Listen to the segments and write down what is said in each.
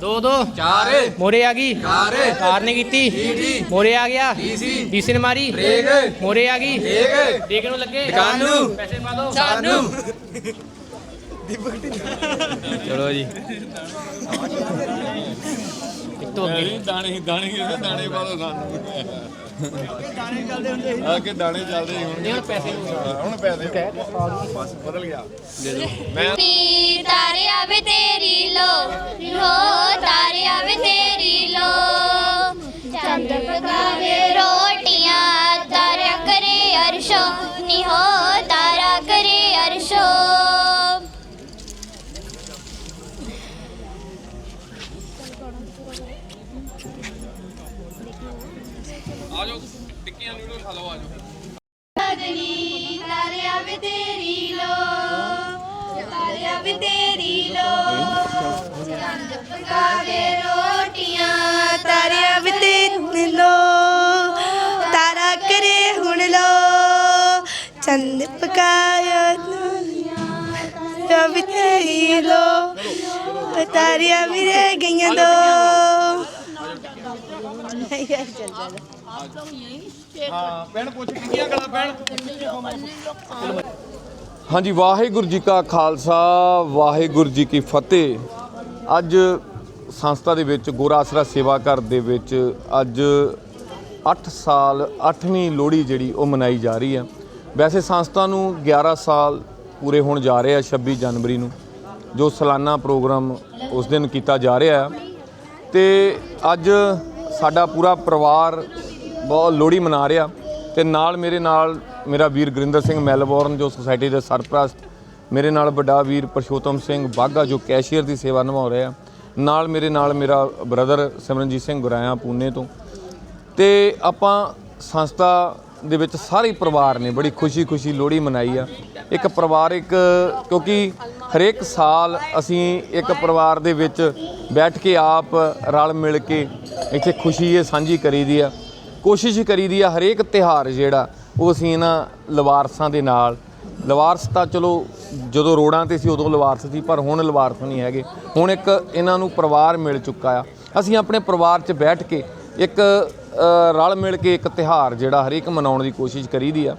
ਦੋ ਦੋ। ਚਾਰ। ਮੋਰੇ ਆ ਗਈ। ਚਾਰ। ਕਾਰ ਨੇ ਕੀਤੀ। ਮੋਰੇ ਆ ਗਿਆ। ਡੀਸੀ ਡੀਸੀ ਨੇ ਮਾਰੀ। ਰੇਗ। ਮੋਰੇ ਆ ਗਈ। ਰੇਗ। ਦੇਖ ਨੂੰ ਲੱਗੇ। ਕਾਨੂੰ ਪੈਸੇ ਪਾ ਦੋ। ਸਾਨੂੰ ਚਲੋ ਜੀ। ਇੱਕ ਤੋਂ ਅੱਗੇ ਦਾਣੇ ਦਾਣੇ ਦਾਣੇ ਪਾ ਦੋ ਸਾਨੂੰ। ਦਾਣੇ ਚੱਲਦੇ ਹੁੰਦੇ ਆ ਕਿ ਦਾਣੇ ਚੱਲਦੇ ਸੀ ਹੁਣ ਨਹੀਂ ਹੁਣ ਪੈਸੇ ਹੁਣ ਪੈਸੇ ਬਸ ਬਦਲ ਗਿਆ। ਨੀ ਤਾਰਿਆ ਵੇ ਤੇਰੀ ਲੋ। ਹੋ ਤਾਰਿਆ ਵੇ ਤੇਰੀ ਲੋ। ਚੰਦ ਪਕਾਵੇ ਆਜੋ ਟਿੱਕੀਆਂ ਨੂਡਲ ਖਾ ਲਓ ਆਜੋ। ਨੀ ਤਾਰਿਆ ਵੇ ਤੇਰੀ ਲੋ। ਤਾਰਿਆ ਵੇ ਤੇਰੀ ਲੋ। ਚੰਦ ਪਕਾਵੇ ਰੋਟੀਆਂ ਤਾਰਿਆ ਵੀ ਤੇ ਲੋ। ਤਾਰਾ ਕਰੇ ਹੁਣ ਲੋ। ਚੰਦ ਪਕਾਇਆ ਤਾਰਿਆ ਵੀ ਤੇ ਲੋ। ਤਾਰਿਆ ਵੀ ਰਹਿ ਗਈਆਂ ਦੋ। ਹਾਂਜੀ ਵਾਹਿਗੁਰੂ ਜੀ ਕਾ ਖਾਲਸਾ ਵਾਹਿਗੁਰੂ ਜੀ ਕੀ ਫਤਿਹ। ਅੱਜ ਸੰਸਥਾ ਦੇ ਵਿੱਚ ਗੋਰਾ ਆਸਰਾ ਸੇਵਾ ਘਰ ਦੇ ਵਿੱਚ ਅੱਜ 8 ਸਾਲ 8ਵੀਂ ਲੋਹੜੀ ਜਿਹੜੀ ਉਹ ਮਨਾਈ ਜਾ ਰਹੀ ਹੈ। ਵੈਸੇ ਸੰਸਥਾ ਨੂੰ 11 ਸਾਲ ਪੂਰੇ ਹੋਣ ਜਾ ਰਹੇ ਆ 26 ਜਨਵਰੀ ਨੂੰ ਜੋ ਸਾਲਾਨਾ ਪ੍ਰੋਗਰਾਮ ਉਸ ਦਿਨ ਕੀਤਾ ਜਾ ਰਿਹਾ ਹੈ। ਤੇ ਅੱਜ ਸਾਡਾ ਪੂਰਾ ਪਰਿਵਾਰ ਬਹੁਤ ਲੋਹੜੀ ਮਨਾ ਰਿਹਾ ਤੇ ਨਾਲ ਮੇਰੇ ਨਾਲ ਮੇਰਾ ਵੀਰ ਗੁਰਿੰਦਰ ਸਿੰਘ ਮੈਲਬੌਰਨ ਜੋ ਸੁਸਾਇਟੀ ਦੇ ਸਰਪ੍ਰਸਤ, ਮੇਰੇ ਨਾਲ ਵੱਡਾ ਵੀਰ ਪਰਸ਼ੋਤਮ ਸਿੰਘ ਬਾਗਾ ਜੋ ਕੈਸ਼ੀਅਰ ਦੀ ਸੇਵਾ ਨਿਭਾ ਰਿਹਾ, ਨਾਲ ਮੇਰੇ ਨਾਲ ਮੇਰਾ ਬ੍ਰਦਰ ਸਿਮਰਨਜੀਤ ਸਿੰਘ ਗੁਰਾਇਆ ਪੂਨੇ ਤੋਂ। ਤੇ ਆਪਾਂ ਸੰਸਥਾ ਦੇ ਵਿੱਚ ਸਾਰੇ ਪਰਿਵਾਰ ਨੇ ਬੜੀ ਖੁਸ਼ੀ-ਖੁਸ਼ੀ ਲੋਹੜੀ ਮਨਾਈ ਆ। ਇੱਕ ਪਰਿਵਾਰਿਕ ਕਿਉਂਕਿ ਹਰੇਕ ਸਾਲ ਅਸੀਂ ਇੱਕ ਪਰਿਵਾਰ ਦੇ ਵਿੱਚ ਬੈਠ ਕੇ ਆਪ ਰਲ ਮਿਲ ਕੇ ਇੱਥੇ ਖੁਸ਼ੀ ਇਹ ਸਾਂਝੀ ਕਰੀਦੀ ਆ। ਕੋਸ਼ਿਸ਼ ਕਰੀਦੀ ਆ ਹਰੇਕ ਤਿਹਾਰ ਜਿਹੜਾ, ਉਹ ਅਸੀਂ ਇਹਨਾਂ ਲਵਾਰਸਾਂ ਦੇ ਨਾਲ। ਲਵਾਰਸ ਤਾਂ ਚਲੋ ਜਦੋਂ ਰੋੜਾਂ ਤੇ ਸੀ ਉਦੋਂ ਲਵਾਰਸ ਸੀ, ਪਰ ਹੁਣ ਲਵਾਰਸ ਨਹੀਂ ਹੈਗੇ। ਹੁਣ ਇੱਕ ਇਹਨਾਂ ਨੂੰ ਪਰਿਵਾਰ ਮਿਲ ਚੁੱਕਾ ਆ। ਅਸੀਂ ਆਪਣੇ ਪਰਿਵਾਰ 'ਚ ਬੈਠ ਕੇ ਇੱਕ ਰਲ ਮਿਲ ਕੇ ਇੱਕ ਤਿਹਾਰ ਜਿਹੜਾ ਹਰੇਕ ਮਨਾਉਣ ਦੀ ਕੋਸ਼ਿਸ਼ ਕਰੀਦੀ ਆ,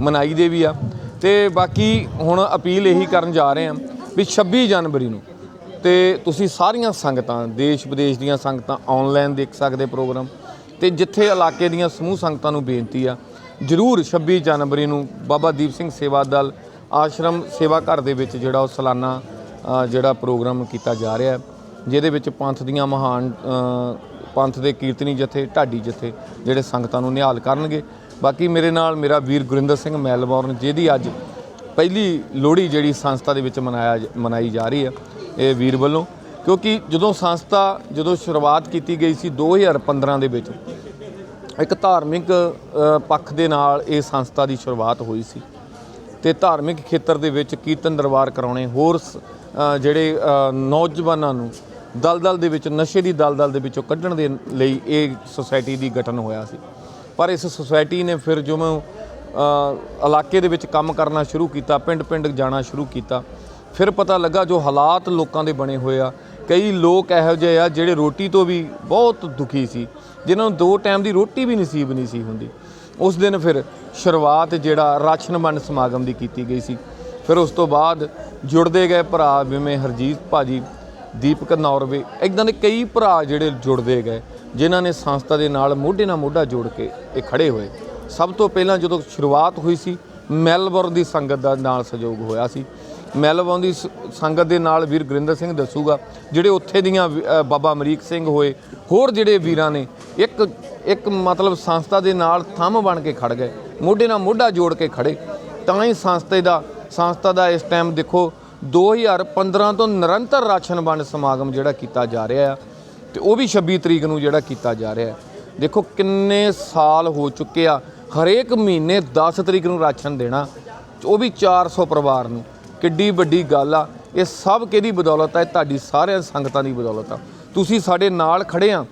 ਮਨਾਈ ਦੇ ਵੀ ਆ। ਤੇ ਬਾਕੀ ਹੁਣ ਅਪੀਲ ਇਹੀ ਕਰਨ ਜਾ ਰਹੇ ਹਾਂ ਵੀ 26 ਜਨਵਰੀ ਨੂੰ ਤੇ ਤੁਸੀਂ ਸਾਰੀਆਂ ਸੰਗਤਾਂ ਦੇਸ਼ ਵਿਦੇਸ਼ ਦੀਆਂ ਸੰਗਤਾਂ ਆਨਲਾਈਨ ਦੇਖ ਸਕਦੇ ਪ੍ਰੋਗਰਾਮ ਤੇ ਜਿੱਥੇ ਇਲਾਕੇ ਦੀਆਂ ਸਮੂਹ ਸੰਗਤਾਂ ਨੂੰ ਬੇਨਤੀ ਆ, ਜਰੂਰ 26 ਜਨਵਰੀ ਨੂੰ ਬਾਬਾ ਦੀਪ ਸਿੰਘ ਸੇਵਾ ਦਲ ਆਸ਼ਰਮ ਸੇਵਾ ਘਰ ਦੇ ਵਿੱਚ ਜਿਹੜਾ ਉਹ ਸਾਲਾਨਾ ਜਿਹੜਾ ਪ੍ਰੋਗਰਾਮ ਕੀਤਾ ਜਾ ਰਿਹਾ ਜਿਹਦੇ ਵਿੱਚ ਪੰਥ ਦੀਆਂ ਮਹਾਨ ਪੰਥ ਦੇ ਕੀਰਤਨੀ ਜਥੇ, ਢਾਡੀ ਜਥੇ ਜਿਹੜੇ ਸੰਗਤਾਂ ਨੂੰ ਨਿਹਾਲ ਕਰਨਗੇ। ਬਾਕੀ ਮੇਰੇ ਨਾਲ ਮੇਰਾ ਵੀਰ ਗੁਰਿੰਦਰ ਸਿੰਘ ਮੈਲਬੌਰਨ, ਜਿਹਦੀ ਅੱਜ ਪਹਿਲੀ ਲੋਹੜੀ ਜਿਹੜੀ ਸੰਸਥਾ ਦੇ ਵਿੱਚ ਮਨਾਇਆ, ਮਨਾਈ ਜਾ ਰਹੀ ਹੈ, ਇਹ ਵੀਰ ਵੱਲੋਂ ਕਿਉਂਕਿ ਜਦੋਂ ਸੰਸਥਾ ਜਦੋਂ ਸ਼ੁਰੂਆਤ ਕੀਤੀ ਗਈ ਸੀ 2015 ਦੇ ਵਿੱਚ, ਇੱਕ ਧਾਰਮਿਕ ਪੱਖ ਦੇ ਨਾਲ ਇਹ ਸੰਸਥਾ ਦੀ ਸ਼ੁਰੂਆਤ ਹੋਈ ਸੀ। ਤੇ ਧਾਰਮਿਕ ਖੇਤਰ ਦੇ ਵਿੱਚ ਕੀਰਤਨ ਦਰਬਾਰ ਕਰਾਉਣੇ, ਹੋਰ ਸ- ਜਿਹੜੇ ਨੌਜਵਾਨਾਂ ਨੂੰ ਦਲਦਲ ਦੇ ਵਿੱਚ, ਨਸ਼ੇ ਦੀ ਦਲਦਲ ਦੇ ਵਿੱਚੋਂ ਕੱਢਣ ਦੇ ਲਈ ਇਹ ਸੁਸਾਇਟੀ ਦੀ ਗਠਨ ਹੋਇਆ ਸੀ। ਪਰ ਇਸ ਸੁਸਾਇਟੀ ਨੇ ਫਿਰ ਜਿਵੇਂ ਇਲਾਕੇ ਦੇ ਵਿੱਚ ਕੰਮ ਕਰਨਾ ਸ਼ੁਰੂ ਕੀਤਾ, ਪਿੰਡ-ਪਿੰਡ ਜਾਣਾ ਸ਼ੁਰੂ ਕੀਤਾ, ਫਿਰ ਪਤਾ ਲੱਗਾ ਜੋ ਹਾਲਾਤ ਲੋਕਾਂ ਦੇ ਬਣੇ ਹੋਏ ਆ ਕਈ ਲੋਕ ਇਹੋ ਜਿਹੇ ਆ ਜਿਹੜੇ ਰੋਟੀ ਤੋਂ ਵੀ ਬਹੁਤ ਦੁਖੀ ਸੀ, ਜਿਨ੍ਹਾਂ ਨੂੰ ਦੋ ਟਾਈਮ ਦੀ ਰੋਟੀ ਵੀ ਨਸੀਬ ਨਹੀਂ ਸੀ ਹੁੰਦੀ। ਉਸ ਦਿਨ ਫਿਰ ਸ਼ੁਰੂਆਤ ਜਿਹੜਾ ਰਾਸ਼ਨ ਵੰਡ ਸਮਾਗਮ ਦੀ ਕੀਤੀ ਗਈ ਸੀ। ਫਿਰ ਉਸ ਤੋਂ ਬਾਅਦ ਜੁੜਦੇ ਗਏ ਭਰਾ ਜਿਵੇਂ ਹਰਜੀਤ ਭਾਜੀ, ਦੀਪਕ ਨੌਰਵੇ ਇਦਾਂ ਦੇ ਕਈ ਭਰਾ ਜਿਹੜੇ ਜੁੜਦੇ ਗਏ, ਜਿਨ੍ਹਾਂ ਨੇ ਸੰਸਥਾ ਦੇ ਨਾਲ ਮੋਢੇ ਨਾਲ ਮੋਢਾ ਜੋੜ ਕੇ ਇਹ ਖੜੇ ਹੋਏ। ਸਭ ਤੋਂ ਪਹਿਲਾਂ ਜਦੋਂ ਸ਼ੁਰੂਆਤ ਹੋਈ ਸੀ, ਮੈਲਬੌਰਨ ਦੀ ਸੰਗਤ ਦਾ ਨਾਲ ਸਹਿਯੋਗ ਹੋਇਆ ਸੀ। ਮੈਲਬੌਰਨ ਸ- ਸੰਗਤ ਦੇ ਨਾਲ ਵੀਰ ਗੁਰਿੰਦਰ ਸਿੰਘ ਦੱਸੂਗਾ, ਜਿਹੜੇ ਉੱਥੇ ਦੀਆਂ ਬਾਬਾ ਅਮਰੀਕ ਸਿੰਘ ਹੋਏ, ਹੋਰ ਜਿਹੜੇ ਵੀਰਾਂ ਨੇ, ਇੱਕ ਇੱਕ ਮਤਲਬ ਸੰਸਥਾ ਦੇ ਨਾਲ ਥੰਮ ਬਣ ਕੇ ਖੜ ਗਏ, ਮੋਢੇ ਨਾਲ ਮੋਢਾ ਜੋੜ ਕੇ ਖੜੇ। ਤਾਂ ਹੀ ਸੰਸਥਾ ਦਾ ਸੰਸਥਾ ਦਾ ਇਸ ਟਾਈਮ ਦੇਖੋ 2015 ਤੋਂ ਨਿਰੰਤਰ ਰਾਸ਼ਨ ਵੰਡ ਸਮਾਗਮ ਜਿਹੜਾ ਕੀਤਾ ਜਾ ਰਿਹਾ ਆ, ਤੇ ਉਹ ਵੀ 26 ਤਰੀਕ ਨੂੰ ਜਿਹੜਾ ਕੀਤਾ ਜਾ ਰਿਹਾ। ਦੇਖੋ ਕਿੰਨੇ ਸਾਲ ਹੋ ਚੁੱਕੇ ਆ, ਹਰੇਕ ਮਹੀਨੇ 10 ਤਰੀਕ ਨੂੰ ਰਾਸ਼ਨ ਦੇਣਾ, ਉਹ ਵੀ 400 ਪਰਿਵਾਰ ਨੂੰ। ਕਿੱਡੀ ਵੱਡੀ ਗੱਲ ਆ। ਇਹ ਸਭ ਕਿਹਦੀ ਬਦੌਲਤ ਆ? ਇਹ ਤੁਹਾਡੀ ਸਾਰਿਆਂ ਸੰਗਤਾਂ ਦੀ ਬਦੌਲਤ ਆ। ਤੁਸੀਂ ਸਾਡੇ ਨਾਲ ਖੜੇ ਆ।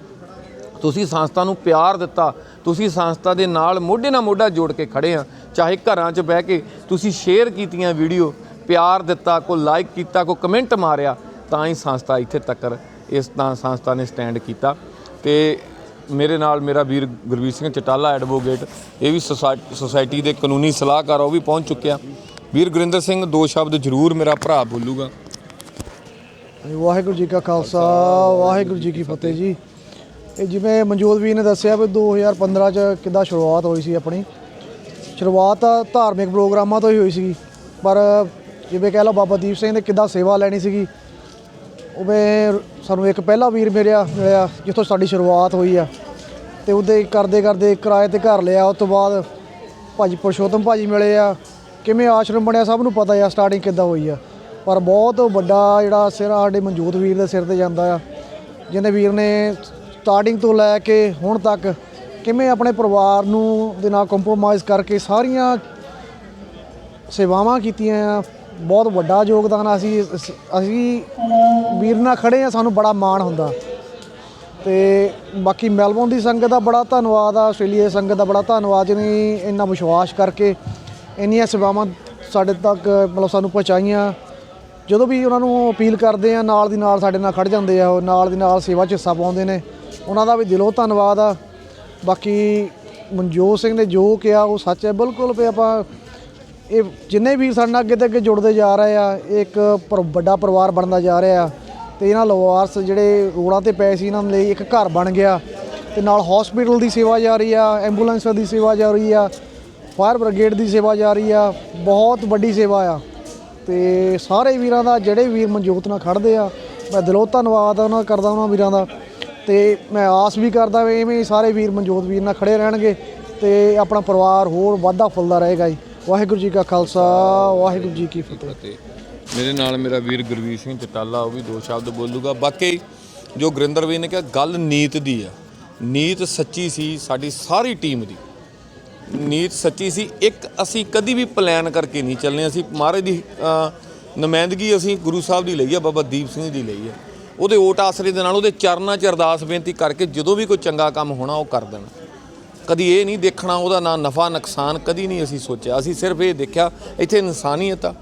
ਤੁਸੀਂ ਸੰਸਥਾ ਨੂੰ ਪਿਆਰ ਦਿੱਤਾ। ਤੁਸੀਂ ਸੰਸਥਾ ਦੇ ਨਾਲ ਮੋਢੇ ਨਾਲ ਮੋਢਾ ਜੋੜ ਕੇ ਖੜੇ ਆ। ਚਾਹੇ ਘਰਾਂ 'ਚ ਬਹਿ ਕੇ ਤੁਸੀਂ ਸ਼ੇਅਰ ਕੀਤੀਆਂ ਵੀਡੀਓ, ਪਿਆਰ ਦਿੱਤਾ, ਕੋਈ ਲਾਈਕ ਕੀਤਾ, ਕੋਈ ਕਮੈਂਟ ਮਾਰਿਆ, ਤਾਂ ਹੀ ਸੰਸਥਾ ਇੱਥੇ ਤੱਕ ਇਸ ਤਾਂ ਸੰਸਥਾ ਨੇ ਸਟੈਂਡ ਕੀਤਾ। ਤੇ ਮੇਰੇ ਨਾਲ ਮੇਰਾ ਵੀਰ ਗੁਰਵੀਰ ਸਿੰਘ ਚਟਾਲਾ ਐਡਵੋਕੇਟ ਇਹ ਵੀ ਸੁਸਾ- ਸੁਸਾਇਟੀ ਦੇ ਕਾਨੂੰਨੀ ਸਲਾਹਕਾਰ ਉਹ ਵੀ ਪਹੁੰਚ ਚੁੱਕਿਆ। ਵੀਰ ਗੁਰਿੰਦਰ ਸਿੰਘ, ਦੋ ਸ਼ਬਦ ਜ਼ਰੂਰ ਮੇਰਾ ਭਰਾ ਬੋਲੂਗਾ। ਵਾਹਿਗੁਰੂ ਜੀ ਕਾ ਖਾਲਸਾ, ਵਾਹਿਗੁਰੂ ਜੀ ਕੀ ਫਤਿਹ ਜੀ। ਇਹ ਜਿਵੇਂ ਮਨਜੋਤ ਵੀਰ ਨੇ ਦੱਸਿਆ ਵੀ 2015 ਚ ਕਿੱਦਾਂ ਸ਼ੁਰੂਆਤ ਹੋਈ ਸੀ ਆਪਣੀ। ਸ਼ੁਰੂਆਤ ਧਾਰਮਿਕ ਪ੍ਰੋਗਰਾਮਾਂ ਤੋਂ ਹੀ ਹੋਈ ਸੀ ਪਰ ਜਿਵੇਂ ਕਹਿ ਲਓ ਬਾਬਾ ਦੀਪ ਸਿੰਘ ਨੇ ਕਿੱਦਾਂ ਸੇਵਾ ਲੈਣੀ ਸੀਗੀ, ਉਵੇਂ ਸਾਨੂੰ ਇੱਕ ਪਹਿਲਾ ਵੀਰ ਮਿਲਿਆ ਮਿਲਿਆ ਜਿੱਥੋਂ ਸਾਡੀ ਸ਼ੁਰੂਆਤ ਹੋਈ ਆ। ਤੇ ਉਹਦੇ ਕਰਦੇ ਕਰਦੇ ਕਿਰਾਏ ਤੇ ਘਰ ਲਿਆ, ਉਸ ਤੋਂ ਬਾਅਦ ਭਾਜੀ ਪੁਰਸ਼ੋਤਮ ਭਾਜੀ ਮਿਲੇ ਆ ਕਿਵੇਂ ਆਸ਼ਰਮ ਬਣਿਆ ਸਭ ਨੂੰ ਪਤਾ ਆ ਸਟਾਰਟਿੰਗ ਕਿੱਦਾਂ ਹੋਈ ਆ। ਪਰ ਬਹੁਤ ਵੱਡਾ ਜਿਹੜਾ ਸਿਰ ਸਾਡੇ ਮਨਜੋਤ ਵੀਰ ਦੇ ਸਿਰ ਤੇ ਜਾਂਦਾ ਆ, ਜਿਹਨੇ ਵੀਰ ਨੇ ਸਟਾਰਟਿੰਗ ਤੋਂ ਲੈ ਕੇ ਹੁਣ ਤੱਕ ਕਿਵੇਂ ਆਪਣੇ ਪਰਿਵਾਰ ਨੂੰ ਦੇ ਨਾਲ ਕੰਪਰੋਮਾਈਜ਼ ਕਰਕੇ ਸਾਰੀਆਂ ਸੇਵਾਵਾਂ ਕੀਤੀਆਂ ਆ। ਬਹੁਤ ਵੱਡਾ ਯੋਗਦਾਨ ਅਸੀਂ ਅਸੀਂ ਵੀਰ ਨਾਲ ਖੜੇ ਆ, ਸਾਨੂੰ ਬੜਾ ਮਾਣ ਹੁੰਦਾ। ਤੇ ਬਾਕੀ ਮੈਲਬੌਰਨ ਦੀ ਸੰਗਤ ਦਾ ਬੜਾ ਧੰਨਵਾਦ ਆ, ਆਸਟ੍ਰੇਲੀਆ ਦੀ ਸੰਗਤ ਦਾ ਬੜਾ ਧੰਨਵਾਦ, ਜਿਹਨੇ ਇੰਨਾ ਵਿਸ਼ਵਾਸ ਕਰਕੇ ਇੰਨੀਆਂ ਸੇਵਾਵਾਂ ਸਾਡੇ ਤੱਕ, ਮਤਲਬ ਸਾਨੂੰ ਪਹੁੰਚਾਈਆਂ। ਜਦੋਂ ਵੀ ਉਹਨਾਂ ਨੂੰ ਅਪੀਲ ਕਰਦੇ ਆ, ਨਾਲ ਦੀ ਨਾਲ ਸਾਡੇ ਨਾਲ ਖੜ ਜਾਂਦੇ ਆ, ਉਹ ਨਾਲ ਦੀ ਨਾਲ ਸੇਵਾ 'ਚ ਹਿੱਸਾ ਪਾਉਂਦੇ ਨੇ। ਉਹਨਾਂ ਦਾ ਵੀ ਦਿਲੋਂ ਧੰਨਵਾਦ ਆ। ਬਾਕੀ ਮਨਜੋਤ ਸਿੰਘ ਨੇ ਜੋ ਕਿਹਾ, ਉਹ ਸੱਚ ਹੈ। ਬਿਲਕੁਲ ਵੀ ਆਪਾਂ ਇਹ ਜਿੰਨੇ ਵੀ ਸਾਡੇ ਨਾਲ ਅੱਗੇ ਤੇ ਅੱਗੇ ਜੁੜਦੇ ਜਾ ਰਹੇ ਆ, ਇਹ ਇੱਕ ਪਰ- ਵੱਡਾ ਪਰਿਵਾਰ ਬਣਦਾ ਜਾ ਰਿਹਾ। ਆ ਤੇ ਇਹਨਾਂ ਲਵਾਰਸ ਜਿਹੜੇ ਰੋਡਾਂ ਤੇ ਪਏ ਸੀ, ਇਹਨਾਂ ਲਈ ਇੱਕ ਘਰ ਬਣ ਗਿਆ। ਤੇ ਨਾਲ ਹਸਪੀਟਲ ਦੀ ਸੇਵਾ ਜਾ ਰਹੀ ਆ ਐਂਬੂਲੈਂਸਾਂ ਦੀ ਸੇਵਾ ਜਾ ਰਹੀ ਆ। ਫਾਇਰ ਬ੍ਰਿਗੇਡ ਦੀ ਸੇਵਾ ਜਾ ਰਹੀ ਆ, ਬਹੁਤ ਵੱਡੀ ਸੇਵਾ ਆ। ਤੇ ਸਾਰੇ ਵੀਰਾਂ ਦਾ, ਜਿਹੜੇ ਵੀਰ ਮਨਜੋਤ ਨਾਲ ਖੜਦੇ ਆ, ਮੈਂ ਦਿਲੋਂ ਧੰਨਵਾਦ ਉਹਨਾਂ ਕਰਦਾ ਉਹਨਾਂ ਵੀਰਾਂ ਦਾ। ਤੇ ਮੈਂ ਆਸ ਵੀ ਕਰਦਾ ਵੀ ਐਵੇਂ ਸਾਰੇ ਵੀਰ ਮਨਜੋਤ ਵੀਰ ਨਾਲ ਖੜੇ ਰਹਿਣਗੇ ਤੇ ਆਪਣਾ ਪਰਿਵਾਰ ਹੋਰ ਵਾਧਾ ਫੁੱਲਦਾ ਰਹੇਗਾ ਜੀ। ਵਾਹਿਗੁਰੂ ਜੀ ਕਾ ਖਾਲਸਾ, ਵਾਹਿਗੁਰੂ ਜੀ ਕੀ ਫਤਿਹ। ਮੇਰੇ ਨਾਲ ਮੇਰਾ ਵੀਰ ਗੁਰਵੀਰ ਸਿੰਘ ਚਟਾਲਾ, ਉਹ ਵੀ ਦੋ ਸ਼ਬਦ ਬੋਲੂਗਾ। ਬਾਕੀ ਜੋ ਗੁਰਿੰਦਰ ਵੀਰ ਨੇ ਕਿਹਾ, ਗੱਲ ਨੀਤ ਦੀ ਆ। ਨੀਤ ਸੱਚੀ ਸੀ ਸਾਡੀ ਸਾਰੀ ਟੀਮ ਦੀ। ਨੀਤ ਸੱਚੀ ਸੀ ਇੱਕ ਅਸੀਂ ਕਦੀ ਵੀ ਪਲਾਨ ਕਰਕੇ ਨਹੀਂ ਚੱਲਨੇ ਅਸੀਂ ਮਹਾਰਾਜ ਦੀ ਅ, ਨੁਮਾਇੰਦਗੀ ਅਸੀਂ ਗੁਰੂ ਸਾਹਿਬ ਦੀ ਲਈ ਆ ਬਾਬਾ ਦੀਪ ਸਿੰਘ ਦੀ ਲਈ ਆ। ਉਹਦੇ ਓਟ ਆਸਰੇ ਦੇ ਨਾਲ ਉਹਦੇ ਚਰਨਾਂ 'ਚ ਅਰਦਾਸ ਬੇਨਤੀ ਕਰਕੇ ਜਦੋਂ ਵੀ ਕੋਈ ਚੰਗਾ ਕੰਮ ਹੋਣਾ ਉਹ ਕਰ ਦੇਣਾ। ਕਦੀ ਇਹ ਨਹੀਂ ਦੇਖਣਾ ਉਹਦਾ ਨਾ ਨਫਾ ਨੁਕਸਾਨ ਕਦੀ ਨਹੀਂ ਅਸੀਂ ਸੋਚਿਆ। ਅਸੀਂ ਸਿਰਫ ਇਹ ਦੇਖਿਆ ਇੱਥੇ ਇਨਸਾਨੀਅਤ ਆ।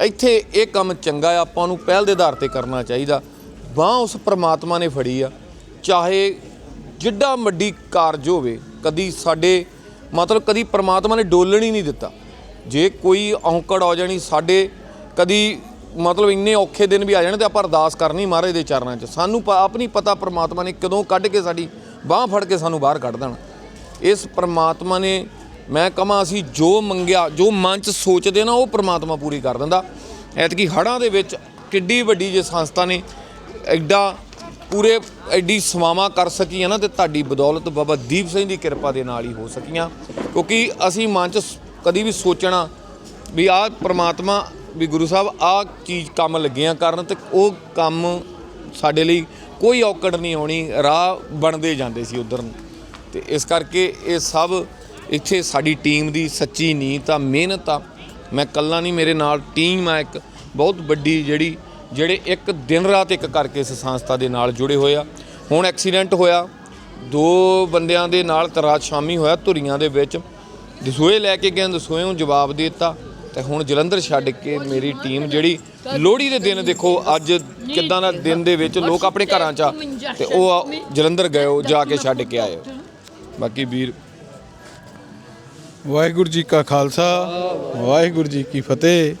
ਇੱਥੇ ਇਹ ਕੰਮ ਚੰਗਾ ਆ ਆਪਾਂ ਨੂੰ ਪਹਿਲ ਦੇ ਆਧਾਰ ਤੇ ਕਰਨਾ ਚਾਹੀਦਾ। ਬਾਹ ਉਸ ਪ੍ਰਮਾਤਮਾ ਨੇ ਫੜੀ ਆ। ਚਾਹੇ ਜਿੱਡਾ ਵੱਡੀ ਕਾਰਜ ਹੋਵੇ ਕਦੀ ਸਾਡੇ ਮਤਲਬ ਕਦੀ ਪ੍ਰਮਾਤਮਾ ਨੇ ਡੋਲਣ ਹੀ ਨਹੀਂ ਦਿੱਤਾ। ਜੇ ਕੋਈ ਔਂਕੜ ਆ ਜਾਣੀ ਸਾਡੇ, ਕਦੀ ਮਤਲਬ ਇੰਨੇ ਔਖੇ ਦਿਨ ਵੀ ਆ ਜਾਣ ਤੇ ਆਪਾਂ ਅਰਦਾਸ ਕਰਨੀ ਮਹਾਰਾਜ ਦੇ ਚਰਨਾਂ 'ਚ। ਸਾਨੂੰ ਪ- ਆਪ ਨਹੀਂ ਪਤਾ ਪ੍ਰਮਾਤਮਾ ਨੇ ਕਦੋਂ ਕੱਢ ਕੇ ਸਾਡੀ ਬਾਹ ਫੜ ਕੇ ਸਾਨੂੰ ਬਾਹਰ ਕੱਢ ਦੇਣਾ। ਇਸ ਪ੍ਰਮਾਤਮਾ ਨੇ, ਮੈਂ ਕਹਾਂ ਅਸੀਂ ਜੋ ਮੰਗਿਆ, ਜੋ ਮਨ 'ਚ ਸੋਚਦੇ ਨਾ ਉਹ ਪ੍ਰਮਾਤਮਾ ਪੂਰੀ ਕਰ ਦਿੰਦਾ। ਐਤਕੀ ਹੜ੍ਹਾਂ ਦੇ ਵਿੱਚ ਕਿੱਡੀ ਵੱਡੀ ਜੇ ਸੰਸਥਾ ਨੇ ਐਡਾ ਪੂਰੇ ਐਡੀ ਸੇਵਾਵਾਂ ਕਰ ਸਕੀਆਂ ਨਾ ਤੇ ਤੁਹਾਡੀ ਬਦੌਲਤ ਬਾਬਾ ਦੀਪ ਸਿੰਘ ਦੀ ਕਿਰਪਾ ਦੇ ਨਾਲ ਹੀ ਹੋ ਸਕੀਆਂ। ਕਿਉਂਕਿ ਅਸੀਂ ਮਨ 'ਚ ਸ- ਕਦੀ ਵੀ ਸੋਚਣਾ ਵੀ ਆਹ ਪ੍ਰਮਾਤਮਾ, ਵੀ ਗੁਰੂ ਸਾਹਿਬ ਆਹ ਚੀਜ਼ ਕੰਮ ਲੱਗੀਆਂ ਕਰਨ ਤੇ ਉਹ ਕੰਮ ਸਾਡੇ ਲਈ ਕੋਈ ਔਕੜ ਨਹੀਂ ਆਉਣੀ ਰਾਹ ਬਣਦੇ ਜਾਂਦੇ ਸੀ ਉਧਰ ਨੂੰ। ਤੇ ਇਸ ਕਰਕੇ ਇਹ ਸਭ ਇੱਥੇ ਸਾਡੀ ਟੀਮ ਦੀ ਸੱਚੀ ਨੀਤ ਆ ਮਿਹਨਤ ਆ। ਮੈਂ ਕੱਲਾ ਨਹੀਂ, ਮੇਰੇ ਨਾਲ ਟੀਮ ਆ ਇੱਕ। ਬਹੁਤ ਵੱਡੀ ਜਿਹੜੀ ਜਿਹੜੇ ਇੱਕ ਦਿਨ ਰਾਤ ਇੱਕ ਕਰਕੇ ਇਸ ਸੰਸਥਾ ਦੇ ਨਾਲ ਜੁੜੇ ਹੋਏ ਆ। ਹੁਣ ਐਕਸੀਡੈਂਟ ਹੋਇਆ। ਦੋ ਬੰਦਿਆਂ ਦੇ ਨਾਲ ਰਾਤ ਸ਼ਾਮੀ ਹੋਇਆ। ਧੁਰੀਆਂ ਦੇ ਵਿੱਚ ਦਸੂਏ ਲੈ ਕੇ ਗਏ ਦਸੂਏ ਨੂੰ ਜਵਾਬ ਦੇ ਦਿੱਤਾ। ਤੇ ਹੁਣ ਜਲੰਧਰ ਛੱਡ ਕੇ ਮੇਰੀ ਟੀਮ ਜਿਹੜੀ ਲੋਹੜੀ ਦੇ ਦਿਨ ਦੇਖੋ, ਅੱਜ ਕਿੱਦਾਂ ਦਾ ਦਿਨ ਦੇ ਵਿੱਚ ਲੋਕ ਆਪਣੇ ਘਰਾਂ 'ਚ ਆ। ਤੇ ਉਹ ਆ, ਜਲੰਧਰ ਗਏ ਉਹ ਜਾ ਕੇ ਛੱਡ ਕੇ ਆਏ। ਬਾਕੀ ਵੀਰ। ਵਾਹਿਗੁਰੂ ਜੀ ਕਾ ਖਾਲਸਾ, ਵਾਹਿਗੁਰੂ ਜੀ ਕੀ ਫਤਿਹ।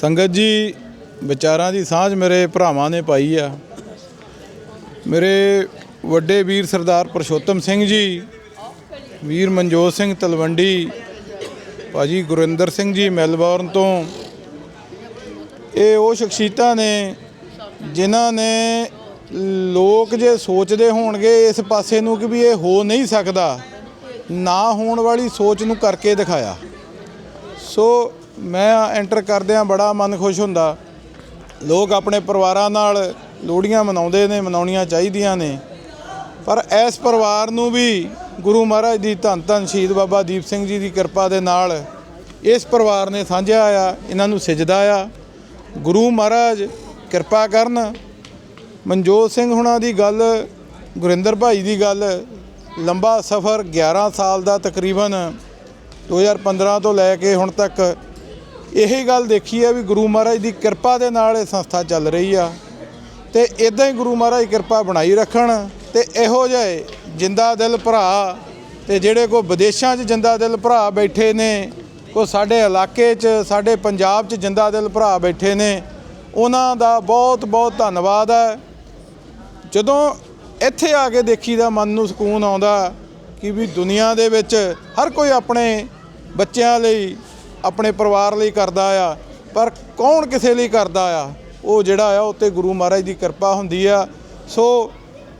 ਸੰਗਤ ਜੀ ਵਿਚਾਰਾਂ ਦੀ ਸਾਂਝ ਮੇਰੇ ਭਰਾਵਾਂ ਨੇ ਪਾਈ ਆ। ਮੇਰੇ ਵੱਡੇ ਵੀਰ ਸਰਦਾਰ ਪਰਸ਼ੋਤਮ ਸਿੰਘ ਜੀ, ਵੀਰ ਮਨਜੋਤ ਸਿੰਘ ਤਲਵੰਡੀ, ਭਾਜੀ ਗੁਰਿੰਦਰ ਸਿੰਘ ਜੀ ਮੈਲਬੌਰਨ ਤੋਂ, ਇਹ ਉਹ ਸ਼ਖਸੀਅਤਾਂ ਨੇ ਜਿਨ੍ਹਾਂ ਨੇ ਲੋਕ ਜੇ ਸੋਚਦੇ ਹੋਣਗੇ ਇਸ ਪਾਸੇ ਨੂੰ ਕਿ ਵੀ ਇਹ ਹੋ ਨਹੀਂ ਸਕਦਾ, ਨਾ ਹੋਣ ਵਾਲੀ ਸੋਚ ਨੂੰ ਕਰਕੇ ਦਿਖਾਇਆ। ਸੋ ਮੈਂ ਐਂਟਰ ਕਰਦਿਆਂ ਬੜਾ ਮਨ ਖੁਸ਼ ਹੁੰਦਾ। ਲੋਕ ਆਪਣੇ ਪਰਿਵਾਰਾਂ ਨਾਲ ਲੋਹੜੀਆਂ ਮਨਾਉਂਦੇ ਨੇ, ਮਨਾਉਣੀਆਂ ਚਾਹੀਦੀਆਂ ਨੇ। ਪਰ ਇਸ ਪਰਿਵਾਰ ਨੂੰ ਵੀ ਗੁਰੂ ਮਹਾਰਾਜ ਦੀ ਧੰਨ ਧੰਨ ਸ਼ਹੀਦ ਬਾਬਾ ਦੀਪ ਸਿੰਘ ਜੀ ਦੀ ਕਿਰਪਾ ਦੇ ਨਾਲ ਇਸ ਪਰਿਵਾਰ ਨੇ ਸਾਂਝਿਆ ਆ, ਇਹਨਾਂ ਨੂੰ ਸਿਜਦਾ ਆ। ਗੁਰੂ ਮਹਾਰਾਜ ਕਿਰਪਾ ਕਰਨ। ਮਨਜੋਤ ਸਿੰਘ ਹੁਣਾਂ ਦੀ ਗੱਲ, ਗੁਰਿੰਦਰ ਭਾਈ ਦੀ ਗੱਲ, ਲੰਬਾ ਸਫ਼ਰ 11 ਸਾਲ ਦਾ ਤਕਰੀਬਨ 2015 ਤੋਂ ਲੈ ਕੇ ਹੁਣ ਤੱਕ ਇਹੀ ਗੱਲ ਦੇਖੀ ਹੈ ਵੀ ਗੁਰੂ ਮਹਾਰਾਜ ਦੀ ਕਿਰਪਾ ਦੇ ਨਾਲ ਇਹ ਸੰਸਥਾ ਚੱਲ ਰਹੀ ਆ। ਤੇ ਇਦਾਂ ਹੀ ਗੁਰੂ ਮਹਾਰਾਜ ਕਿਰਪਾ ਬਣਾਈ ਰੱਖਣ ਤੇ ਇਹੋ ਜਿਹੇ ਜਿੰਦਾ ਦਿਲ ਭਰਾ ਤੇ ਜਿਹੜੇ ਕੋ ਵਿਦੇਸ਼ਾਂ 'ਚ ਜਿੰਦਾ ਦਿਲ ਭਰਾ ਬੈਠੇ ਨੇ, ਕੋ ਸਾਡੇ ਇਲਾਕੇ 'ਚ, ਸਾਡੇ ਪੰਜਾਬ 'ਚ ਜਿੰਦਾ ਦਿਲ ਭਰਾ ਬੈਠੇ ਨੇ, ਉਹਨਾਂ ਦਾ ਬਹੁਤ ਬਹੁਤ ਧੰਨਵਾਦ ਹੈ। ਜਦੋਂ ਇੱਥੇ ਆ ਕੇ ਦੇਖੀਦਾ ਮਨ ਨੂੰ ਸਕੂਨ ਆਉਂਦਾ ਕਿ ਵੀ ਦੁਨੀਆ ਦੇ ਵਿੱਚ ਹਰ ਕੋਈ ਆਪਣੇ ਬੱਚਿਆਂ ਲਈ ਆਪਣੇ ਪਰਿਵਾਰ ਲਈ ਕਰਦਾ ਆ, ਪਰ ਕੌਣ ਕਿਸੇ ਲਈ ਕਰਦਾ ਆ? ਉਹ ਜਿਹੜਾ ਆ, ਉੱਤੇ ਗੁਰੂ ਮਹਾਰਾਜ ਦੀ ਕਿਰਪਾ ਹੁੰਦੀ ਆ। ਸੋ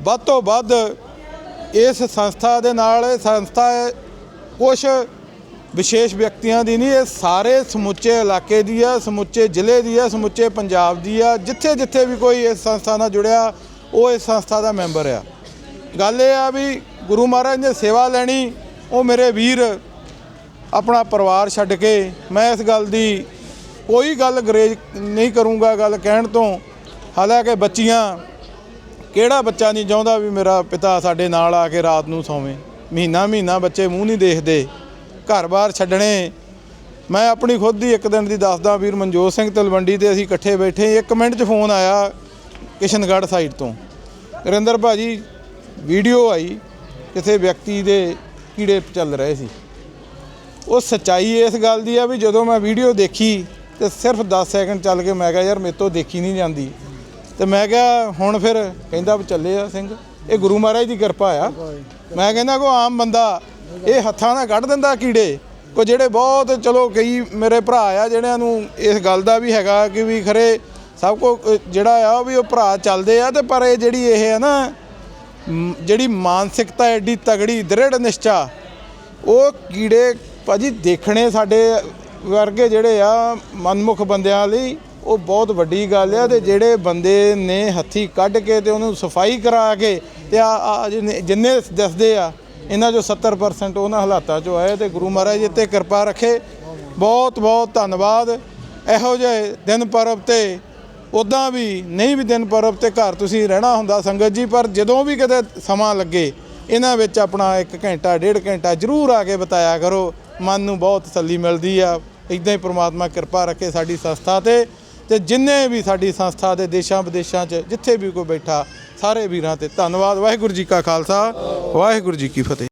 ਵੱਧ ਤੋਂ ਵੱਧ ਇਸ ਸੰਸਥਾ ਦੇ ਨਾਲ, ਇਹ ਸੰਸਥਾ ਕੁਝ ਵਿਸ਼ੇਸ਼ ਵਿਅਕਤੀਆਂ ਦੀ ਨਹੀਂ, ਇਹ ਸਾਰੇ ਸਮੁੱਚੇ ਇਲਾਕੇ ਦੀ ਆ, ਸਮੁੱਚੇ ਜ਼ਿਲ੍ਹੇ ਦੀ ਆ, ਸਮੁੱਚੇ ਪੰਜਾਬ ਦੀ ਆ। ਜਿੱਥੇ ਜਿੱਥੇ ਵੀ ਕੋਈ ਇਸ ਸੰਸਥਾ ਨਾਲ ਜੁੜਿਆ, ਉਹ ਇਸ ਸੰਸਥਾ ਦਾ ਮੈਂਬਰ ਆ। ਗੱਲ ਇਹ ਆ ਵੀ ਗੁਰੂ ਮਹਾਰਾਜ ਨੇ ਸੇਵਾ ਲੈਣੀ, ਉਹ ਮੇਰੇ ਵੀਰ ਆਪਣਾ ਪਰਿਵਾਰ ਛੱਡ ਕੇ ਮੈਂ ਇਸ ਗੱਲ ਦੀ ਕੋਈ ਗੱਲ ਗਰੇਜ ਨਹੀਂ ਕਰੂੰਗਾ ਗੱਲ ਕਹਿਣ ਤੋਂ। ਹਾਲਾਂਕਿ ਬੱਚੀਆਂ, ਕਿਹੜਾ ਬੱਚਾ ਨਹੀਂ ਚਾਹੁੰਦਾ ਵੀ ਮੇਰਾ ਪਿਤਾ ਸਾਡੇ ਨਾਲ ਆ ਕੇ ਰਾਤ ਨੂੰ ਸੌਵੇਂ? ਮਹੀਨਾ ਮਹੀਨਾ ਬੱਚੇ ਮੂੰਹ ਨਹੀਂ ਦੇਖਦੇ। ਘਰ-ਬਾਰ ਛੱਡਣੇ। ਮੈਂ ਆਪਣੀ ਖੁਦ ਦੀ ਇੱਕ ਦਿਨ ਦੀ ਦੱਸਦਾ ਵੀਰ ਮਨਜੋਤ ਸਿੰਘ ਤਲਵੰਡੀ ਤੇ ਅਸੀਂ ਇਕੱਠੇ ਬੈਠੇ। ਇੱਕ ਮਿੰਟ 'ਚ ਫੋਨ ਆਇਆ ਕਿਸ਼ਨਗੜ੍ਹ ਸਾਈਡ ਤੋਂ। ਨਰਿੰਦਰ ਭਾਜੀ ਵੀਡੀਓ ਆਈ। ਕਿਸੇ ਵਿਅਕਤੀ ਦੇ ਕੀੜੇ ਚੱਲ ਰਹੇ ਸੀ। ਉਹ ਸਚਾਈ ਇਸ ਗੱਲ ਦੀ ਆ ਵੀ ਜਦੋਂ ਮੈਂ ਵੀਡੀਓ ਦੇਖੀ ਤੇ ਸਿਰਫ 10 ਸੈਕਿੰਡ ਚੱਲ ਕੇ ਮੈਂ ਕਿਹਾ, ਯਾਰ, ਮੇਰੇ ਤੋਂ ਦੇਖੀ ਨਹੀਂ ਜਾਂਦੀ। ਤੇ ਮੈਂ ਕਿਹਾ, ਹੁਣ ਫਿਰ ਕਹਿੰਦਾ ਵੀ ਚੱਲੇ ਆ ਸਿੰਘ। ਇਹ ਗੁਰੂ ਮਹਾਰਾਜ ਦੀ ਕਿਰਪਾ ਆ। ਮੈਂ ਕਹਿੰਦਾ ਕੋ ਆਮ ਬੰਦਾ ਇਹ ਹੱਥਾਂ ਨਾਲ ਕੱਢ ਦਿੰਦਾ ਕੀੜੇ? ਕੋ ਜਿਹੜੇ ਬਹੁਤ, ਚਲੋ, ਕਈ ਮੇਰੇ ਭਰਾ ਆ ਜਿਹੜਿਆਂ ਨੂੰ ਇਸ ਗੱਲ ਦਾ ਵੀ ਹੈਗਾ ਕਿ ਵੀ ਖਰੇ ਸਭ ਕੋ ਜਿਹੜਾ ਆ ਉਹ ਵੀ ਉਹ ਭਰਾ ਚੱਲਦੇ ਆ ਤੇ ਪਰ ਇਹ ਜਿਹੜੀ ਇਹ ਹੈ ਨਾ ਜਿਹੜੀ ਮਾਨਸਿਕਤਾ ਐਡੀ ਤਗੜੀ, ਦ੍ਰਿੜ ਨਿਸ਼ਚਾ, ਉਹ ਕੀੜੇ ਭਾਜੀ ਦੇਖਣੇ ਸਾਡੇ ਵਰਗੇ ਜਿਹੜੇ ਆ ਮਨਮੁਖ ਬੰਦਿਆਂ ਲਈ ਉਹ ਬਹੁਤ ਵੱਡੀ ਗੱਲ ਆ ਤੇ ਜਿਹੜੇ ਬੰਦੇ ਨੇ ਹੱਥੀ ਕੱਢ ਕੇ ਤੇ ਉਹਨੂੰ ਸਫ਼ਾਈ ਕਰਾ ਕੇ ਤੇ ਆ ਜਿੰਨੇ ਜਿੰਨੇ ਦੱਸਦੇ ਆ, ਇਹਨਾਂ ਚੋਂ 70% ਉਹਨਾਂ ਹਾਲਾਤਾਂ ਚੋਂ ਆਏ ਤੇ ਗੁਰੂ ਮਹਾਰਾਜ ਜੀ ਤੇ ਕਿਰਪਾ ਰੱਖੇ। ਬਹੁਤ ਬਹੁਤ ਧੰਨਵਾਦ। ਇਹੋ ਜਿਹੇ ਦਿਨ ਪਰਬ ਤੇ ਉਦਾਂ ਵੀ ਨਹੀਂ ਵੀ ਦਿਨ ਪਰਬ ਤੇ ਘਰ ਤੁਸੀਂ ਰਹਿਣਾ ਹੁੰਦਾ ਸੰਗਤ ਜੀ, ਪਰ ਜਦੋਂ ਵੀ ਕਦੇ ਸਮਾਂ ਲੱਗੇ, ਇਹਨਾਂ ਵਿੱਚ ਆਪਣਾ 1 ਘੰਟਾ, ਡੇਢ ਘੰਟਾ ਜ਼ਰੂਰ ਆ ਕੇ ਬਤਾਇਆ ਕਰੋ। ਮਨ ਨੂੰ ਬਹੁਤ ਤਸੱਲੀ ਮਿਲਦੀ ਆ। ਇਦਾਂ ਹੀ ਪ੍ਰਮਾਤਮਾ ਕਿਰਪਾ ਰੱਖੇ ਸਾਡੀ ਸੰਸਥਾ ਤੇ ਤੇ ਜਿੰਨੇ ਵੀ ਸਾਡੀ ਸੰਸਥਾ ਦੇ ਦੇਸ਼ਾਂ ਵਿਦੇਸ਼ਾਂ 'ਚ ਜਿੱਥੇ ਵੀ ਕੋਈ ਬੈਠਾ, ਸਾਰੇ ਵੀਰਾਂ ਤੇ ਧੰਨਵਾਦ। ਵਾਹਿਗੁਰੂ ਜੀ ਕਾ ਖਾਲਸਾ, ਵਾਹਿਗੁਰੂ ਜੀ ਕੀ ਫਤਿਹ।